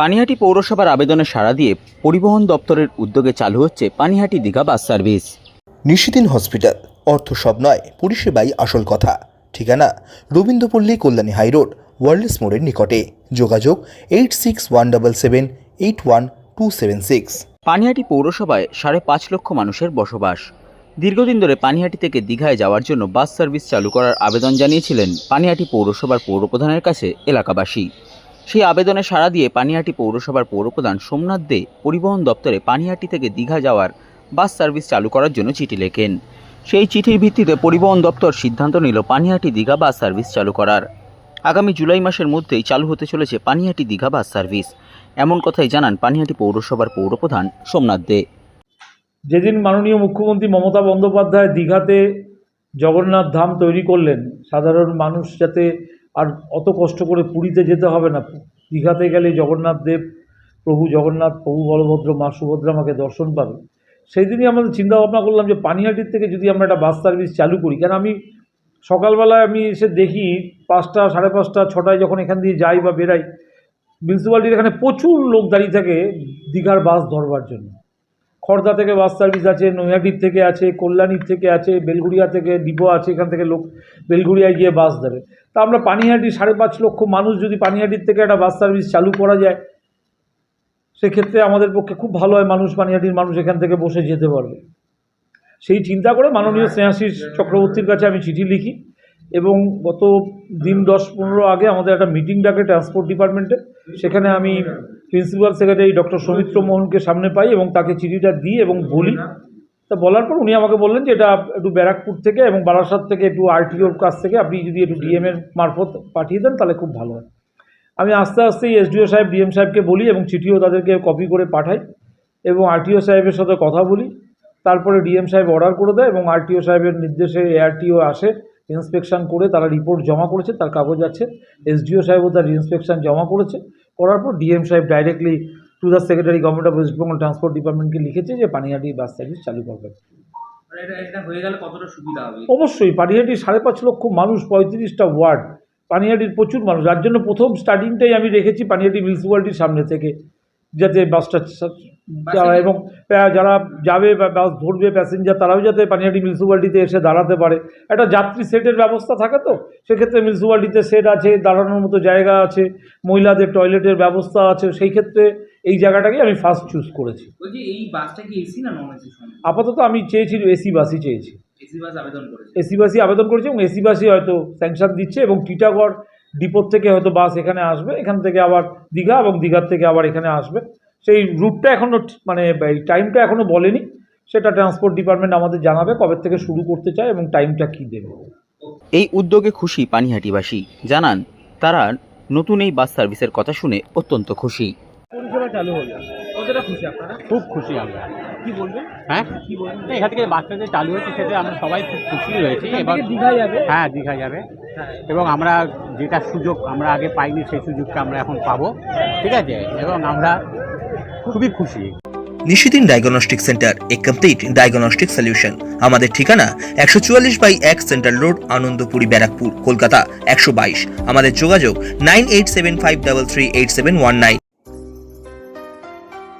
পানিহাটি পৌরসভার আবেদনে সাড়া দিয়ে পরিবহন দপ্তরের উদ্যোগে চালু হচ্ছে Panihati Digha bus service. Nishidin hospital অর্থ সব নয় পরিষেবাই আসল কথা। ঠিকানা রবীন্দ্রপল্লী কল্যাণী হাইরোড ওয়ার্ল্ডস মোড়ের নিকটে। যোগাযোগ eight six one double seven eight one two seven six. Panihati পৌরসভায় সাড়ে পাঁচ লক্ষ মানুষের বসবাস। দীর্ঘদিন ধরে পানিহাটি থেকে দীঘায় যাওয়ার জন্য বাস সার্ভিস চালু করার আবেদন জানিয়েছিলেন পানিহাটি পৌরসভার পৌরপ্রধানের কাছে এলাকাবাসী। সেই আবেদনে সাড়া দিয়ে পানিহাটি পৌরসভার পৌরপ্রধান সোমনাথ দে পরিবহন দপ্তরে পানিহাটি থেকে দীঘা যাওয়ার বাস সার্ভিস চালু করার জন্য চিঠি লেখেন। সেই চিঠির ভিত্তিতে পরিবহন দপ্তর সিদ্ধান্ত নিল পানিহাটি দীঘা বাস সার্ভিস চালু করার। আগামী জুলাই মাসের মধ্যেই চালু হতে চলেছে পানিহাটি দীঘা বাস সার্ভিস। এমন কথাই জানান পানিহাটি পৌরসভার পৌরপ্রধান সোমনাথ দে। যেদিন মাননীয় মুখ্যমন্ত্রী মমতা বন্দ্যোপাধ্যায় দীঘাতে জগন্নাথ ধাম তৈরি করলেন, সাধারণ মানুষ যাতে আর অত কষ্ট করে পুরীতে যেতে হবে না। দীঘাতে গেলে জগন্নাথ দেব, প্রভু জগন্নাথ, প্রভু বলভদ্র, মা সুভদ্রা আমাকে দর্শন পাবে। সেই দিনই আমাদের চিন্তা ভাবনা করলাম যে পানিহাটির থেকে যদি আমরা একটা বাস সার্ভিস চালু করি, কেন আমি সকালবেলায় আমি এসে দেখি পাঁচটা, সাড়ে পাঁচটা, ছটায় যখন এখান দিয়ে যাই বা বেরাই মিউনিসিপ্যালিটির এখানে প্রচুর লোক দাঁড়িয়ে থাকে দীঘার বাস ধরবার জন্য। খড়দা থেকে বাস সার্ভিস আছে নৈহাটির থেকে আছে কল্যাণীর থেকে আছে বেলগুড়িয়া থেকে ডিপো আছে এখান থেকে লোক বেলগুড়িয়ায় গিয়ে বাস ধরে তা আমরা পানিহাটি সাড়ে পাঁচ লক্ষ মানুষ যদি পানিহাটির থেকে একটা বাস সার্ভিস চালু করা যায় সেক্ষেত্রে আমাদের পক্ষে খুব ভালো হয় মানুষ পানিহাটির মানুষ এখান থেকে বসে যেতে পারবে। সেই চিন্তা করে মাননীয় স্নেহাশিস চক্রবর্তীর কাছে আমি চিঠি লিখি। এবং গত দিন দশ পনেরো আগে আমাদের একটা মিটিং ডাকে ট্রান্সপোর্ট ডিপার্টমেন্টে সেখানে আমি প্রিন্সিপাল সেক্রেটারি ডক্টর সৌমিত্র মোহনকে সামনে পাই এবং তাকে চিঠিটা দিই এবং বলি। তা বলার পর উনি আমাকে বললেন যে, এটা একটু ব্যারাকপুর থেকে এবং বারাসাত থেকে একটু আরটিওর কাছ থেকে আপনি যদি একটু ডিএম এর মারফত পাঠিয়ে দেন, তাহলে খুব ভালো হয়। আমি আস্তে আস্তে এসডিও সাহেব ডিএম সাহেবকে বলি এবং চিঠিও তাদেরকে কপি করে পাঠাই এবং আরটিও সাহেবের সাথে কথা বলি। তারপরে ডিএম সাহেব অর্ডার করে দেয় এবং আরটিও সাহেবের নির্দেশে এআরটিও আসে। ইন্সপেকশন করে তারা রিপোর্ট জমা করেছে তার কাগজ আছে। এসডিও সাহেবও তার ইন্সপেকশন জমা করেছে। করার পর ডিএম সাহেব directly to the secretary government of West Bengal transport ডিপার্টমেন্টকে লিখেছে যে পানিহাটি বাস সার্ভিস চালু করবে। মানে অবশ্যই পানিহাটির সাড়ে পাঁচ লক্ষ মানুষ পঁয়ত্রিশটা ওয়ার্ড পানিহাটির প্রচুর মানুষ। যার জন্য প্রথম স্টার্টিংটাই আমি রেখেছি পানিহাটি মিউনিসিপ্যালিটির সামনে থেকে। যাতে বাসটা যারা এবং যারা যাবে বা বাস ধরবে প্যাসেঞ্জার তারাও যাতে পানিহাটি মিউনিসিপ্যালিটিতে এসে দাঁড়াতে পারে। একটা যাত্রী সেটের ব্যবস্থা থাকে তো? সেক্ষেত্রে মিউনিসিপ্যালিটিতে সেট আছে দাঁড়ানোর মতো জায়গা আছে মহিলাদের টয়লেটের ব্যবস্থা আছে সেই ক্ষেত্রে এই জায়গাটাকে আমি ফার্স্ট চুজ করেছি। এই বাসটা কি এসি না নন এসি আপাতত আমি চেয়েছি এসি বাসই চেয়েছি। এসি বাস আবেদন করেছে। এসি বাসই আবেদন করেছি এবং এসি বাসই হয়তো স্যাংশন দিচ্ছে এবং টিটাগড় ডিপোর থেকে হয়তো বাস এখানে আসবে এখান থেকে আবার দীঘা এবং দীঘার থেকে আবার এখানে আসবে। সেই রুটটা এখনও মানে এই টাইমটা এখনও বলেনি। সেটা ট্রান্সপোর্ট ডিপার্টমেন্ট আমাদের জানাবে কবে থেকে শুরু করতে চায় এবং টাইমটা কী দেবে। এই উদ্যোগে খুশি পানিহাটিবাসী। জানান তারা নতুন এই বাস সার্ভিসের কথা শুনে অত্যন্ত খুশি। পরিষেবা চালু হলো। কতটা খুশি আপনারা? খুব খুশি আমরা। কি বলবেন? হ্যাঁ? কি বলবেন? এখান থেকে যে চালু হয়েছে সেটা আমরা সবাই খুব খুশি হয়েছি এবার দীঘা যাবে? হ্যাঁ দীঘা যাবে। এবং আমরা যেটা সুযোগ আমরা আগে পাইনি সেই সুযোগটা আমরা এখন পাবো। ঠিক আছে? এবং আমরা খুবই খুশি। Nishidin diagnostic centre a complete diagnostic solution. আমাদের ঠিকানা একশো চুয়াল্লিশ বাই এক সেন্ট্রাল রোড আনন্দপুরি ব্যারাকপুর কলকাতা একশো বাইশ। আমাদের যোগাযোগ nine eight seven five double three eight seven one nine.